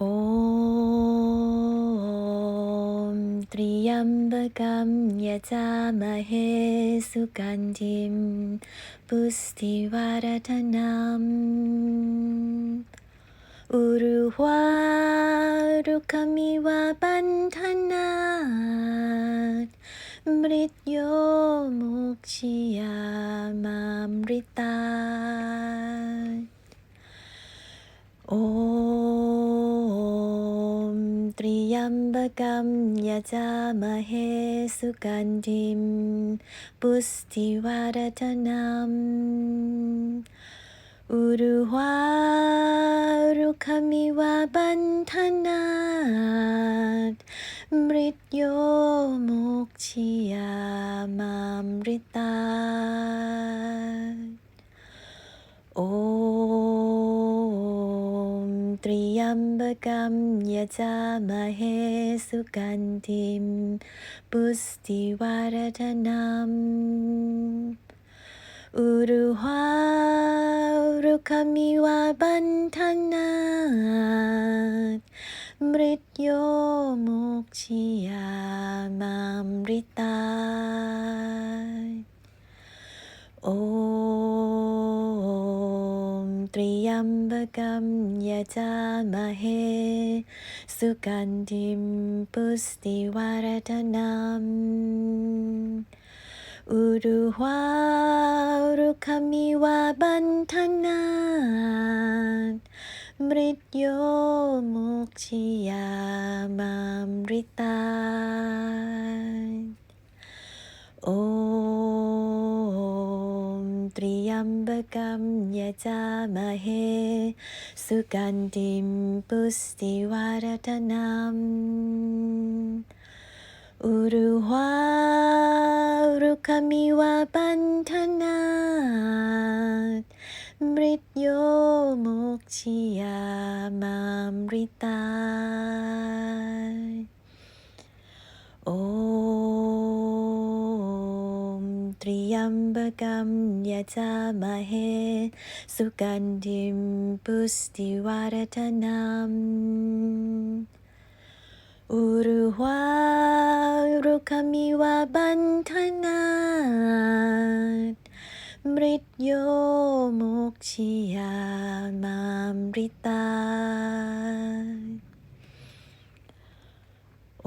ॐ त्र्यम्बकं यजामहे सुगन्धिं पुष्टिवरधनाम् उरुवारुकमिव बन्धनात् मृत्यो मोक्षियामामृता ॐ กัมบกัมยาจามะเฮสุกันทิม ปุสติวารัตนัมอุรุวารุคมิวาบันทนาตมริตโยมุกชิยามามริตา มบกรมยจามาเฮสุกันทิม ปุสติวารธนามอุรุวารุคมิวาบันทนาตมริตโยมุกชิยามามริตาโอ ตรียัมบกัมยาจามาเฮ สุกันทิมปุสติวารตนามอุรุวารุคามีวาบันทนานมริตโยมุกชิยามามริตาโอ त्र्यम्बकं यजामहे सुगन्धिं पुष्टिवारतनाम् उरुहारुकमिव बन्धनात् मृत्यो मोक्षियामामृता กัมปกัมยะจามาเหสุกันดิมปุสติวารทนามอุรุวารุคมิวาบันทนาตมริตโยมุกชิยามามริตาโอ